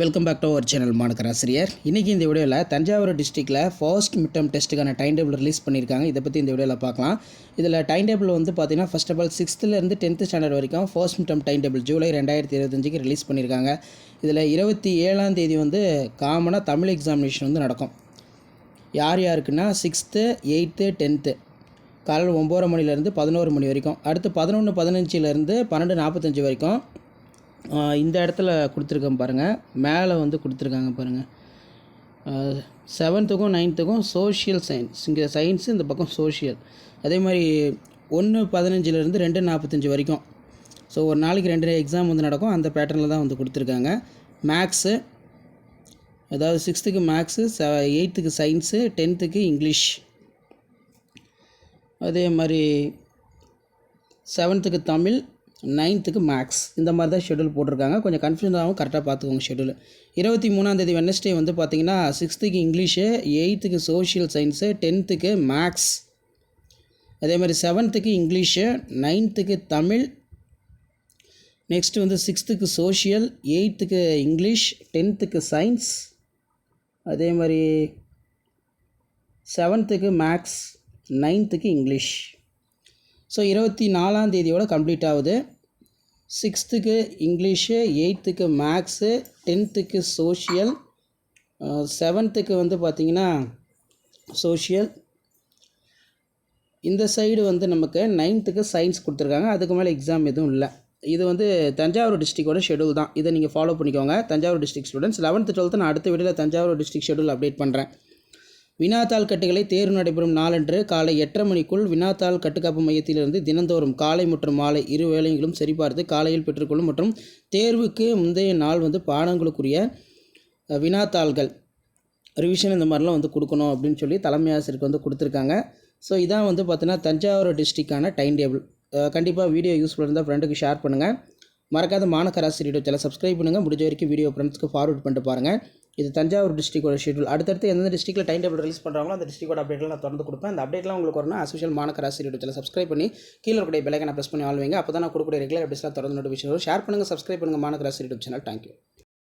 Welcome back to our channel மாணக்கராசிரியர் இன்றைக்கி இந்த வீடியோவில் தஞ்சாவூர் டிஸ்ட்ரிக்டில் ஃபர்ஸ்ட் மிட்டம் டெஸ்ட்டுக்கான டைம் டேபிள் ரிலீஸ் பண்ணியிருக்காங்க. இதை பற்றி இந்த வீடியோவில் பார்க்கலாம். இதில் டைம் டேபிள் வந்து பார்த்தீங்கன்னா ஃபர்ஸ்ட் ஆஃப் ஆல் சிக்ஸ்த்துலேருந்து டென்த்து ஸ்டாண்டர்ட் வரைக்கும் first midterm time table July ரெண்டாயிரத்தி இருபத்தஞ்சுக்கு ரிலீஸ் பண்ணியிருக்காங்க. இதில் இருபத்தி ஏழாம் தேதி வந்து காமனாக தமிழ் எக்ஸாமினேஷன் வந்து நடக்கும். யார் யாருக்குன்னா சிக்ஸ்த்து எயித்து டென்த்து காலையில் ஒம்பது மணிலேருந்து பதினோரு மணி வரைக்கும். அடுத்து பதினொன்று பதினஞ்சுலேருந்து பன்னெண்டு நாற்பத்தஞ்சு வரைக்கும் இந்த இடத்துல கொடுத்துருக்கேன் பாருங்கள் மேலே வந்து கொடுத்துருக்காங்க பாருங்கள் செவன்த்துக்கும் நைன்த்துக்கும் சோஷியல் சயின்ஸ் இங்கே சயின்ஸு இந்த பக்கம் சோஷியல் அதே மாதிரி ஒன்று பதினஞ்சுலேருந்து ரெண்டு நாற்பத்தஞ்சு வரைக்கும். ஸோ ஒரு நாளைக்கு ரெண்டு எக்ஸாம் வந்து நடக்கும். அந்த பேட்டர்னில் தான் வந்து கொடுத்துருக்காங்க. மேக்ஸு அதாவது சிக்ஸ்த்துக்கு மேக்ஸு செவ எயித்துக்கு சயின்ஸு டென்த்துக்கு இங்கிலீஷ் அதே மாதிரி செவன்த்துக்கு தமிழ் நைன்த்துக்கு மேக்ஸ் இந்த மாதிரி தான் ஷெடியூல் போட்டிருக்காங்க. கொஞ்சம் கன்ஃபியூஷன் ஆகும். கரெக்டாக பார்த்துக்கோங்க ஷெடியூல் இருபத்தி மூணாந்தேதி வெனஸ்டே வந்து பார்த்தீங்கன்னா சிக்ஸ்த்துக்கு இங்கிலீஷு எயித்துக்கு சோஷியல் சயின்ஸு டென்த்துக்கு மேக்ஸ் அதே மாதிரி செவன்த்துக்கு இங்கிலீஷு நைன்த்துக்கு தமிழ். நெக்ஸ்ட்டு வந்து சிக்ஸ்த்துக்கு சோஷியல் எயித்துக்கு இங்கிலீஷ் டென்த்துக்கு சயின்ஸ் அதே மாதிரி செவன்த்துக்கு மேக்ஸ் நைன்த்துக்கு இங்கிலீஷ் ஸோ இருபத்தி நாலாம் தேதியோட கம்ப்ளீட் ஆகுது. சிக்ஸ்த்துக்கு இங்கிலீஷு எயித்துக்கு மேக்ஸு டென்த்துக்கு சோஷியல் செவன்த்துக்கு வந்து பார்த்திங்கன்னா சோஷியல் இந்த சைடு வந்து நமக்கு நைன்த்துக்கு சயின்ஸ் கொடுத்துருக்காங்க. அதுக்கு மேலே எக்ஸாம் எதுவும் இல்லை. இது வந்து தஞ்சாவூர் டிஸ்ட்ரிக்டோட ஷெடியூல் தான். இதை நீங்கள் ஃபாலோ பண்ணிக்கோங்க. Thanjavur district students eleventh twelfth நான் அடுத்த வீடியோவில் தஞ்சாவூர் டிஸ்ட்ரிக்ட் ஷெடியூல் அப்டேட் பண்ணுறேன் வினாத்தாள் கட்டுகளை தேர்வு நடைபெறும் நாளன்று காலை எட்டரை மணிக்குள் வினாத்தாள் கட்டுக்காப்பு மையத்திலிருந்து தினந்தோறும் காலை மற்றும் மாலை இரு வேளைகளும் சரிபார்த்து காலையில் பெற்றுக்கொள்ளும் மற்றும் தேர்வுக்கு முந்தைய நாள் வந்து பாடங்களுக்குரிய வினாத்தாள்கள் ரிவிஷன் இந்த மாதிரிலாம் வந்து கொடுக்கணும் அப்படின்னு சொல்லி தலைமை ஆசிரியருக்கு வந்து கொடுத்துருக்காங்க. ஸோ இதான் வந்து பார்த்தீங்கன்னா தஞ்சாவூர் டிஸ்ட்ரிக்டான டைம் டேபிள். கண்டிப்பாக வீடியோ யூஸ்ஃபுல்லாக இருந்தால் ஃப்ரெண்டுக்கு ஷேர் பண்ணுங்கள் மறக்காத மாணக்கராசி யூடியூப் சேனல் சப்ஸ்கிரைப் பண்ணுங்கள் முடிஞ்ச வரைக்கும் வீடியோ ஃப்ரெண்ட்ஸ்க்கு ஃபார்வர்ட் பண்ணிட்டு பாருங்கள் இது தஞ்சாவூர் டிஸ்ட்ரிக்டோட ஷெட்யூல் அடுத்தடுத்து எந்தெந்த டிஸ்ட்ரிக்ட்டில் டைம் டேபிள் ரிலீஸ் பண்ணுறாங்களோ அந்த டிஸ்ட்ரிக்டோட அப்டேட்லாம் நான் தொடர்ந்து கொடுப்பேன். அந்த அப்டேட்லாம் உங்களுக்கு வரணும் அசோஷியல் மாணக்கராசி யூடியூப் சேனல் சப்ஸ்கிரைப் பண்ணி கீழே இருக்கக்கூடிய பெலைக்கனை ப்ரெஸ் பண்ணி ஆள்வீங்க. அப்போ தான் நான் கொடுக்கக்கூடிய ரெகுலர் அப்டேட்ஸ்லாம் தொடர்ந்து நோட்டிஃபிகேஷன் வரும். ஷேர் பண்ணுங்கள் சப்ஸ்கிரைப் பண்ணுங்கள் மாணக்கராசி யூடியூப் சேனல் தேங்க்யூ